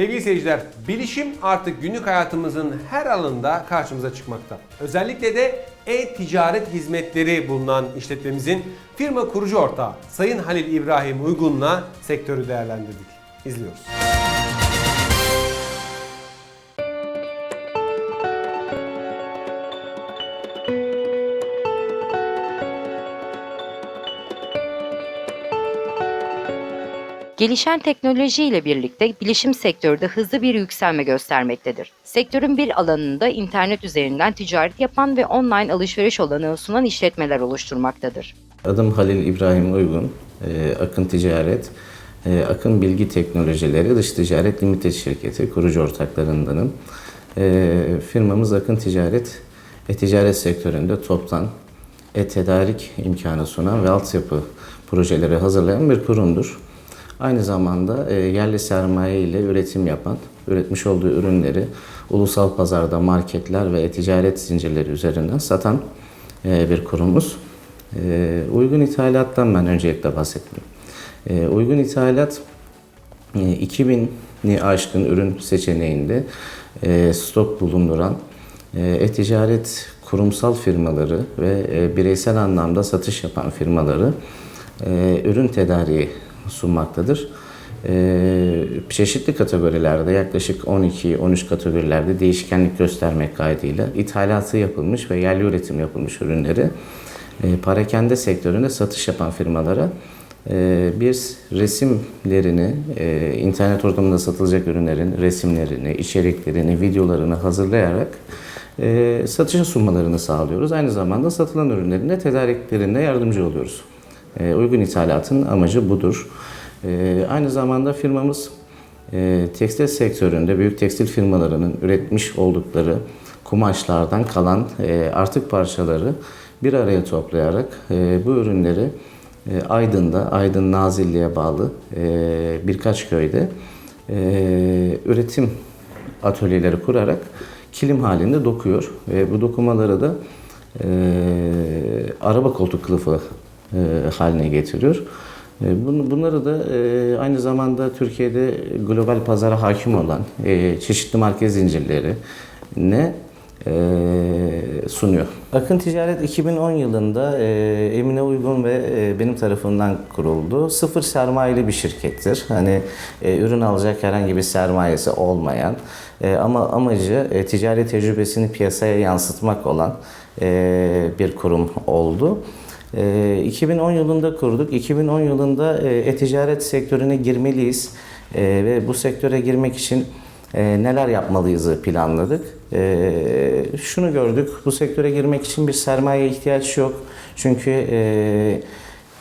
Sevgili seyirciler, bilişim artık günlük hayatımızın her alanında karşımıza çıkmakta. Özellikle de e-ticaret hizmetleri bulunan işletmemizin firma kurucu ortağı Sayın Halil İbrahim Uygun'la sektörü değerlendirdik. İzliyoruz. Gelişen teknoloji ile birlikte bilişim sektörü de hızlı bir yükselme göstermektedir. Sektörün bir alanında internet üzerinden ticaret yapan ve online alışveriş olanağı sunan işletmeler oluşturmaktadır. Adım Halil İbrahim Uygun, e, Akın Ticaret, e, Akın Bilgi Teknolojileri Dış Ticaret Limited şirketi kurucu ortaklarındanım. E, firmamız Akın Ticaret, e-ticaret sektöründe toptan e-tedarik imkanı sunan ve altyapı projeleri hazırlayan bir kurumdur. Aynı zamanda e, yerli sermaye ile üretim yapan, üretmiş olduğu ürünleri ulusal pazarda marketler ve e-ticaret zincirleri üzerinden satan e, bir kurumuz. E, uygun ithalattan ben öncelikle bahsettim. Uygun ithalat e, 2000'i aşkın ürün seçeneğinde stok bulunduran e-ticaret kurumsal firmaları ve bireysel anlamda satış yapan firmaları ürün tedariği sunmaktadır. E, çeşitli kategorilerde yaklaşık 12-13 kategorilerde değişkenlik göstermek kaydıyla ithalatı yapılmış ve yerli üretim yapılmış ürünleri e, parakende sektöründe satış yapan firmalara e, biz resimlerini, e, internet ortamında satılacak ürünlerin resimlerini, içeriklerini, videolarını hazırlayarak e, satışa sunmalarını sağlıyoruz. Aynı zamanda satılan ürünlerin de tedariklerinde yardımcı oluyoruz. E, uygun ithalatın amacı budur. E, aynı zamanda firmamız e, tekstil sektöründe büyük tekstil firmalarının üretmiş oldukları kumaşlardan kalan e, artık parçaları bir araya toplayarak e, bu ürünleri Aydın'da, Aydın Nazilli'ye bağlı birkaç köyde üretim atölyeleri kurarak kilim halinde dokuyor. Ve bu dokumaları da e, araba koltuk kılıfı haline getiriyor. E, bun- Bunları da e, aynı zamanda Türkiye'de global pazara hakim olan e, çeşitli market zincirleri ne e, sunuyor. Akın Ticaret 2010 yılında e, Emine Uygun ve e, benim tarafından kuruldu. Sıfır sermayeli bir şirkettir. Hani e, ürün alacak herhangi bir sermayesi olmayan e, ama amacı e, ticari tecrübesini piyasaya yansıtmak olan e, bir kurum oldu. E, 2010 yılında kurduk. 2010 yılında e, e-ticaret sektörüne girmeliyiz E, ve bu sektöre girmek için e, neler yapmalıyızı planladık. E, şunu gördük, bu sektöre girmek için bir sermaye ihtiyaç yok. Çünkü e,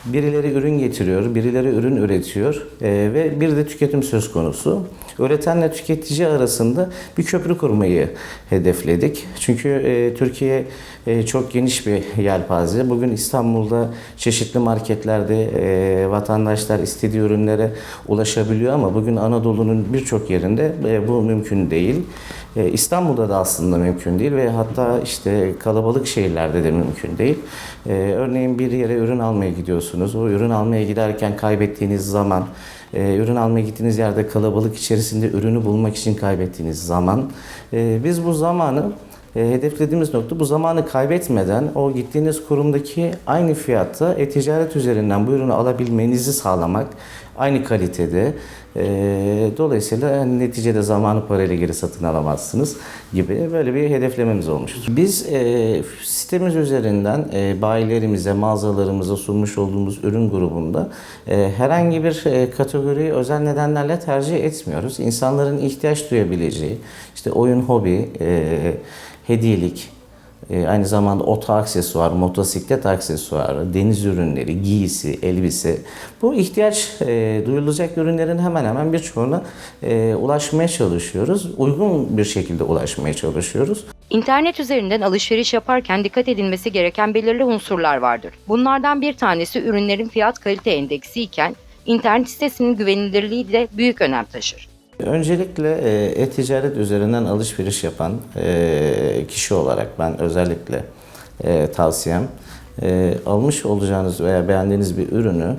birileri ürün getiriyor, birileri ürün üretiyor e, ve bir de tüketim söz konusu. Üretenle tüketici arasında bir köprü kurmayı hedefledik. Çünkü e, Türkiye e, çok geniş bir yelpaze. Bugün İstanbul'da çeşitli marketlerde e, vatandaşlar istediği ürünlere ulaşabiliyor ama bugün Anadolu'nun birçok yerinde e, bu mümkün değil. E, İstanbul'da da aslında mümkün değil ve hatta işte kalabalık şehirlerde de mümkün değil. E, örneğin bir yere ürün almaya gidiyorsunuz. O ürün almaya giderken kaybettiğiniz zaman, e, ürün almaya gittiğiniz yerde kalabalık içerisinde ürünü bulmak için kaybettiğiniz zaman, e, biz bu zamanı e, hedeflediğimiz nokta bu zamanı kaybetmeden o gittiğiniz kurumdaki aynı fiyatta e-ticaret üzerinden bu ürünü alabilmenizi sağlamak aynı kalitede. E, dolayısıyla yani neticede zamanı parayla geri satın alamazsınız gibi böyle bir hedeflememiz olmuştur. Biz e, sitemiz üzerinden e, bayilerimize, mağazalarımıza sunmuş olduğumuz ürün grubunda e, herhangi bir e, kategoriyi özel nedenlerle tercih etmiyoruz. İnsanların ihtiyaç duyabileceği, işte oyun, hobi, e, hediyelik, e, aynı zamanda oto aksesuar, motosiklet aksesuarı, deniz ürünleri, giysi, elbise. Bu ihtiyaç e, duyulacak ürünlerin hemen hemen birçoğuna e, ulaşmaya çalışıyoruz. Uygun bir şekilde ulaşmaya çalışıyoruz. İnternet üzerinden alışveriş yaparken dikkat edilmesi gereken belirli unsurlar vardır. Bunlardan bir tanesi ürünlerin fiyat kalite endeksi iken internet sitesinin güvenilirliği de büyük önem taşır. Öncelikle e, e-ticaret üzerinden alışveriş yapan e, kişi olarak ben özellikle e, tavsiyem e, almış olacağınız veya beğendiğiniz bir ürünü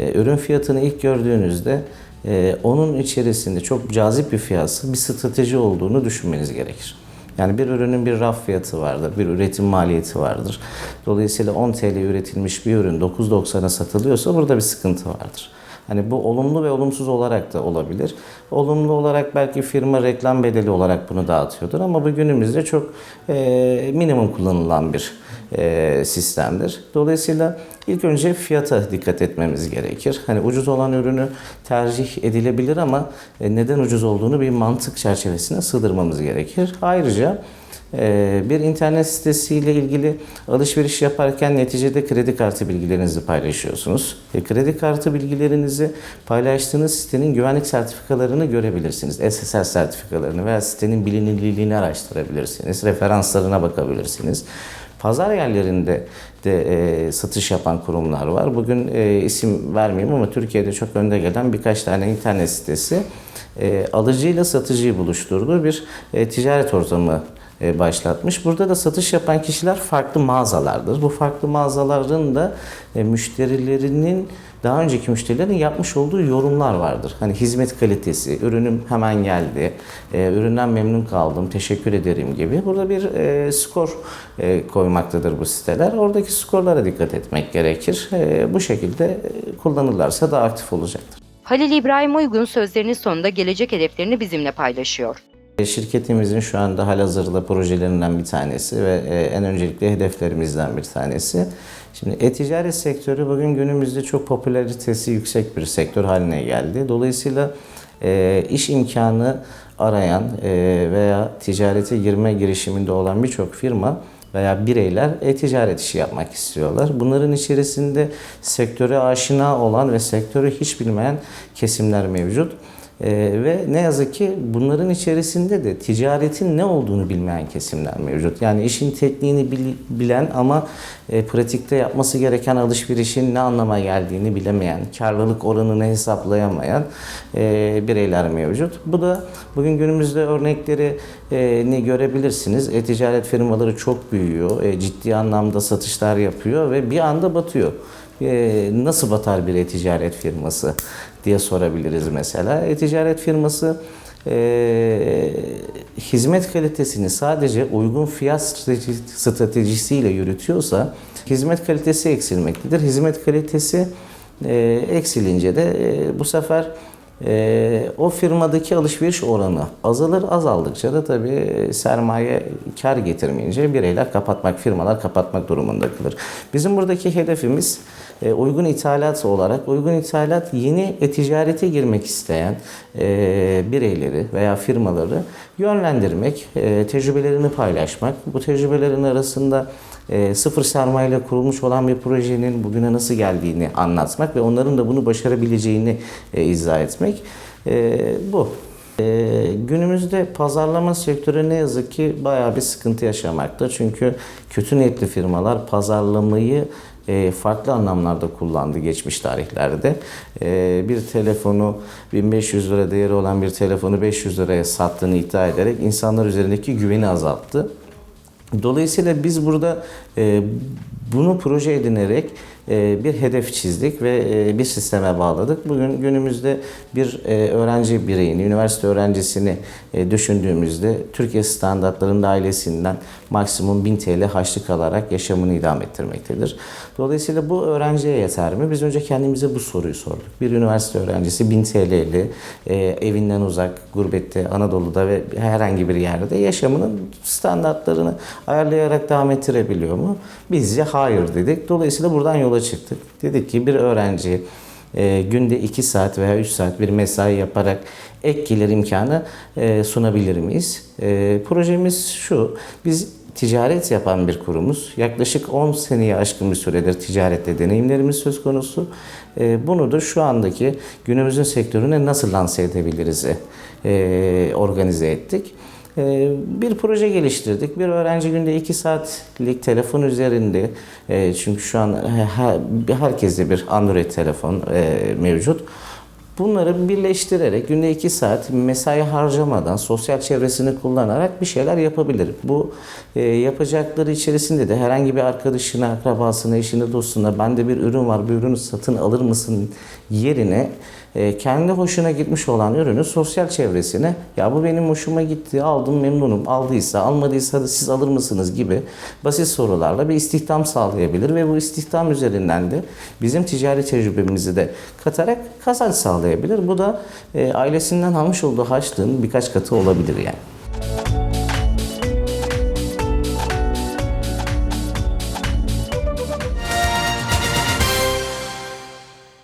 e, ürün fiyatını ilk gördüğünüzde e, onun içerisinde çok cazip bir fiyatı bir strateji olduğunu düşünmeniz gerekir. Yani bir ürünün bir raf fiyatı vardır, bir üretim maliyeti vardır. Dolayısıyla 10 TL üretilmiş bir ürün 9.90'a satılıyorsa burada bir sıkıntı vardır. Hani bu olumlu ve olumsuz olarak da olabilir. Olumlu olarak belki firma reklam bedeli olarak bunu dağıtıyordur ama bu günümüzde çok e, minimum kullanılan bir e, sistemdir. Dolayısıyla ilk önce fiyata dikkat etmemiz gerekir. Hani ucuz olan ürünü tercih edilebilir ama e, neden ucuz olduğunu bir mantık çerçevesine sığdırmamız gerekir. Ayrıca bir internet sitesiyle ilgili alışveriş yaparken neticede kredi kartı bilgilerinizi paylaşıyorsunuz. E, kredi kartı bilgilerinizi paylaştığınız sitenin güvenlik sertifikalarını görebilirsiniz. SSL sertifikalarını veya sitenin bilinirliğini araştırabilirsiniz. Referanslarına bakabilirsiniz. Pazar yerlerinde de e, satış yapan kurumlar var. Bugün e, isim vermeyeyim ama Türkiye'de çok önde gelen birkaç tane internet sitesi e, alıcıyla satıcıyı buluşturduğu bir e, ticaret ortamı başlatmış. Burada da satış yapan kişiler farklı mağazalardır. Bu farklı mağazaların da e, müşterilerinin daha önceki müşterilerin yapmış olduğu yorumlar vardır. Hani hizmet kalitesi, ürünüm hemen geldi, e, üründen memnun kaldım, teşekkür ederim gibi. Burada bir e, skor e, koymaktadır bu siteler. Oradaki skorlara dikkat etmek gerekir. E, bu şekilde e, kullanırlarsa daha aktif olacaktır. Halil İbrahim Uygun sözlerinin sonunda gelecek hedeflerini bizimle paylaşıyor. Şirketimizin şu anda halihazırda projelerinden bir tanesi ve e, en öncelikli hedeflerimizden bir tanesi. Şimdi e-ticaret sektörü bugün günümüzde çok popülaritesi yüksek bir sektör haline geldi. Dolayısıyla e, iş imkanı arayan e, veya ticarete girme girişiminde olan birçok firma veya bireyler e-ticaret işi yapmak istiyorlar. Bunların içerisinde sektöre aşina olan ve sektörü hiç bilmeyen kesimler mevcut. Ee, ve ne yazık ki bunların içerisinde de ticaretin ne olduğunu bilmeyen kesimler mevcut. Yani işin tekniğini bil- bilen ama e, pratikte yapması gereken alışverişin ne anlama geldiğini bilemeyen, karlılık oranını hesaplayamayan e, bireyler mevcut. Bu da bugün günümüzde örneklerini görebilirsiniz. E-ticaret firmaları çok büyüyor, e, ciddi anlamda satışlar yapıyor ve bir anda batıyor. E, nasıl batar bir e-ticaret firması diye sorabiliriz mesela. E-ticaret firması e, hizmet kalitesini sadece uygun fiyat strateji- stratejisiyle yürütüyorsa hizmet kalitesi eksilmektedir. Hizmet kalitesi e, eksilince de e, bu sefer o firmadaki alışveriş oranı azalır. Azaldıkça da tabii sermaye kar getirmeyince bireyler kapatmak, firmalar kapatmak durumunda kalır. Bizim buradaki hedefimiz e, uygun ithalat olarak, uygun ithalat yeni e-ticarete girmek isteyen e, bireyleri veya firmaları yönlendirmek, e, tecrübelerini paylaşmak. Bu tecrübelerin arasında e, sıfır sermayeyle kurulmuş olan bir projenin bugüne nasıl geldiğini anlatmak ve onların da bunu başarabileceğini e, izah etmek. E, bu. E, günümüzde pazarlama sektörü ne yazık ki bayağı bir sıkıntı yaşamakta. Çünkü kötü niyetli firmalar pazarlamayı e, farklı anlamlarda kullandı geçmiş tarihlerde. E, bir telefonu 1500 lira değeri olan bir telefonu 500 liraya sattığını iddia ederek insanlar üzerindeki güveni azalttı. Dolayısıyla biz burada e, bunu proje edinerek bir hedef çizdik ve e, bir sisteme bağladık. Bugün günümüzde bir e, öğrenci bireyini, üniversite öğrencisini e, düşündüğümüzde Türkiye standartlarının ailesinden maksimum 1000 TL harçlık alarak yaşamını idame ettirmektedir. Dolayısıyla bu öğrenciye yeter mi? Biz önce kendimize bu soruyu sorduk. Bir üniversite öğrencisi 1000 TL'li e, evinden uzak, gurbette, Anadolu'da ve herhangi bir yerde yaşamının standartlarını ayarlayarak devam ettirebiliyor mu? Bizce hayır dedik. Dolayısıyla buradan yola çıktık. Dedik ki bir öğrenci e, günde 2 saat veya 3 saat bir mesai yaparak ek gelir imkanı e, sunabilir miyiz? E, projemiz şu. Biz ticaret yapan bir kurumuz. Yaklaşık 10 seneye aşkın bir süredir ticarette deneyimlerimiz söz konusu. E, bunu da şu andaki günümüzün sektörüne nasıl lanse edebiliriz e, organize ettik. Ee, Bir proje geliştirdik. Bir öğrenci günde 2 saatlik telefon üzerinde, e, çünkü şu an he- herkeste bir Android telefon e, mevcut. Bunları birleştirerek günde 2 saat mesai harcamadan sosyal çevresini kullanarak bir şeyler yapabilir. Bu e, yapacakları içerisinde de herhangi bir arkadaşına, akrabasına, eşine, dostuna bende bir ürün var, bir ürünü satın alır mısın yerine e, kendi hoşuna gitmiş olan ürünü sosyal çevresine ya bu benim hoşuma gitti, aldım memnunum, aldıysa, almadıysa siz alır mısınız gibi basit sorularla bir istihdam sağlayabilir ve bu istihdam üzerinden de bizim ticari tecrübemizi de katarak kazanç sağlayabilir. Bu da e, ailesinden almış olduğu harçlığın birkaç katı olabilir yani.